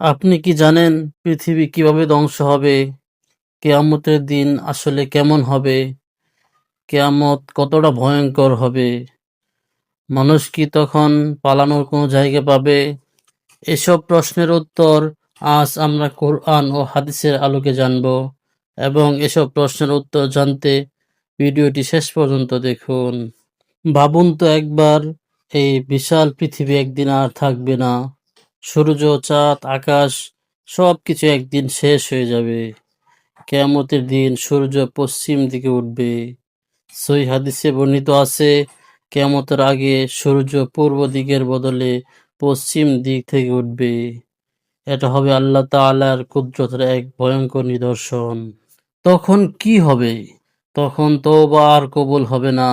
আপনি কি জানেন পৃথিবী কীভাবে ধ্বংস হবে? কেয়ামতের দিন আসলে কেমন হবে? কেয়ামত কতটা ভয়ঙ্কর হবে? মানুষ কি তখন পালানোর কোনো জায়গা পাবে? এসব প্রশ্নের উত্তর আজ আমরা কোরআন ও হাদিসের আলোকে জানব এবং এসব প্রশ্নের উত্তর জানতে ভিডিওটি শেষ পর্যন্ত দেখুন। ভাবুন তো একবার, এই বিশাল পৃথিবী একদিন আর থাকবে না। সূর্য, চাঁদ, আকাশ সব কিছু একদিন শেষ হয়ে যাবে। কেয়ামতের দিন সূর্য পশ্চিম দিকে উঠবে। সই হাদিসে বর্ণিত আছে, কেয়ামতের আগে সূর্য পূর্ব দিকের বদলে পশ্চিম দিক থেকে উঠবে। এটা হবে আল্লাহ তাআলার কুদরতের এক ভয়ঙ্কর নিদর্শন। তখন কি হবে? তখন তওবা আর কবুল হবে না।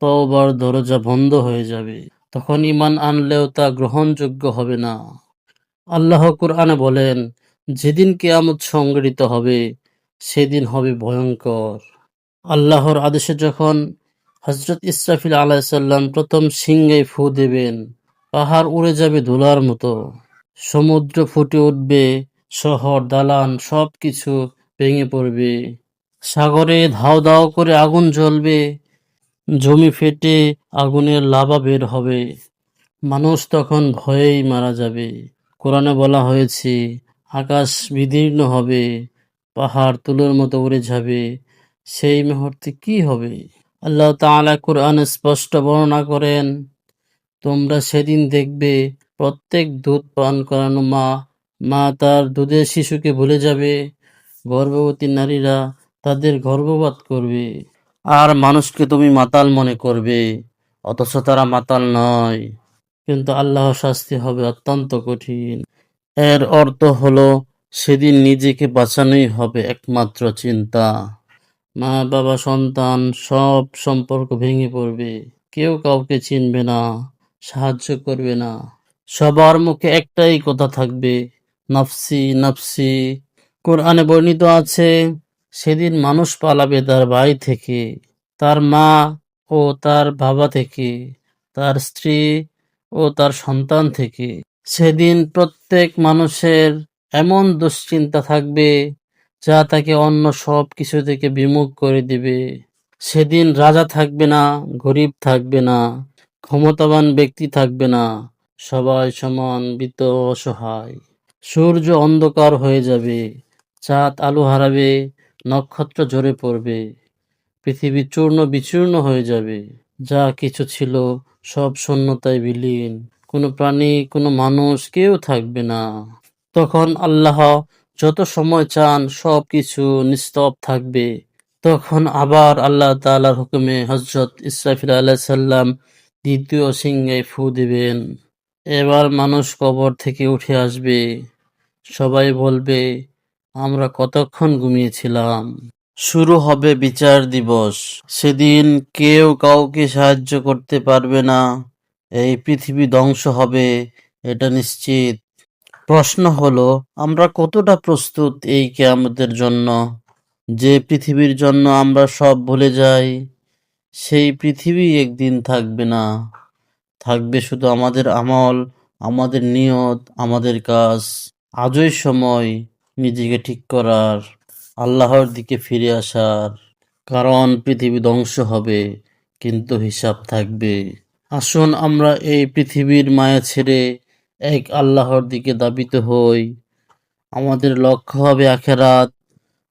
তওবার দরজা বন্ধ হয়ে যাবে। তখন ইমান আনলেও তা গ্রহণযোগ্য হবে না। আল্লাহ কুরআনে বলেন, যেদিন কিয়ামত সংঘটিত হবে, সেদিন হবে ভয়ঙ্কর। আল্লাহর আদেশে যখন হজরত ইসরাফিল আলাইসাল্লাম প্রথম সিংহে ফু দেবেন, পাহাড় উড়ে যাবে ধুলার মতো। সমুদ্র ফুটে উঠবে, শহর, দালান সব কিছু ভেঙে পড়বে। সাগরে ধাও ধাও করে আগুন জ্বলবে। জমি ফেটে আগুনের লাভা বের হবে। মানুষ তখন ভয়েই মারা যাবে। কোরআনে বলা হয়েছে, আকাশ বিদীর্ণ হবে, পাহাড় তুলোর মতো উড়ে যাবে। সেই মুহূর্তে কি হবে? আল্লাহ তাআলা কোরআনে স্পষ্ট বর্ণনা করেন, তোমরা সেদিন দেখবে প্রত্যেক দুধ পান করানো মা মা তার দুধের শিশুকে ভুলে যাবে। গর্ভবতী নারীরা তাদের গর্ভপাত করবে। আর মানুষকে তুমি মাতাল মনে করবে, অথচ তারা মাতাল নয়। কিন্তু আল্লাহ শাস্তি হবে অত্যন্ত কঠিন। এর অর্থ হলো, সেদিন নিজেকে বাঁচানোই হবে একমাত্র চিন্তা। মা, বাবা, সন্তান, সব সম্পর্ক ভেঙে পড়বে। কেউ কাউকে চিনবে না, সাহায্য করবে না। সবার মুখে একটাই কথা থাকবে, নফসি নফসি। কোরআনে বর্ণিত আছে সেদিন মানুষ পালাবে তার ভাই থেকে, তার মা ও তার বাবা থেকে, তার স্ত্রী ও তার সন্তান থেকে। সেদিন প্রত্যেক মানুষের এমন দুশ্চিন্তা থাকবে যা তাকে অন্য সব কিছু থেকে বিমুখ করে দিবে। সেদিন রাজা থাকবে না, গরিব থাকবে না, ক্ষমতাবান ব্যক্তি থাকবে না, সবাই সমান বিত অসহায়। সূর্য অন্ধকার হয়ে যাবে, চাঁদ আলো হারাবে নক্ষত্র ঝরে পড়বে, পৃথিবী চূর্ণ বিচূর্ণ হয়ে যাবে। যা কিছু ছিল সব শূন্যতায় বিলীন। কোনো প্রাণী, কোনো মানুষ, কেউ থাকবে না। তখন আল্লাহ যত সময় চান সব কিছু নিস্তব থাকবে। তখন আবার আল্লাহ তালার হুকুমে হজরত ইসরাফিল আলাহ সাল্লাম দ্বিতীয় সিংহে ফু দিবেন। এবার মানুষ কবর থেকে উঠে আসবে। সবাই বলবে আমরা কতক্ষণ ঘুমিয়েছিলাম? শুরু হবে বিচার দিবস। সেদিন কেউ কাউকে সাহায্য করতে পারবে না। এই পৃথিবী ধ্বংস হবে, এটা নিশ্চিত। প্রশ্ন হলো, আমরা কতটা প্রস্তুত এই কেয়ামতের জন্য? যে পৃথিবীর জন্য আমরা সব ভুলে যাই, সেই পৃথিবী একদিন থাকবে না। থাকবে শুধু আমাদের আমল, আমাদের নিয়ত, আমাদের কাজ। আজই সময় নিজেকে ঠিক করার, আল্লাহর দিকে ফিরে আসার। কারণ পৃথিবী ধ্বংস হবে, কিন্তু হিসাব থাকবে। আসুন আমরা এই পৃথিবীর মায়া ছেড়ে এক আল্লাহর দিকে দাবিত হই। আমাদের লক্ষ্য হবে আখেরাত,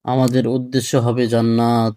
আমাদের উদ্দেশ্য হবে জান্নাত।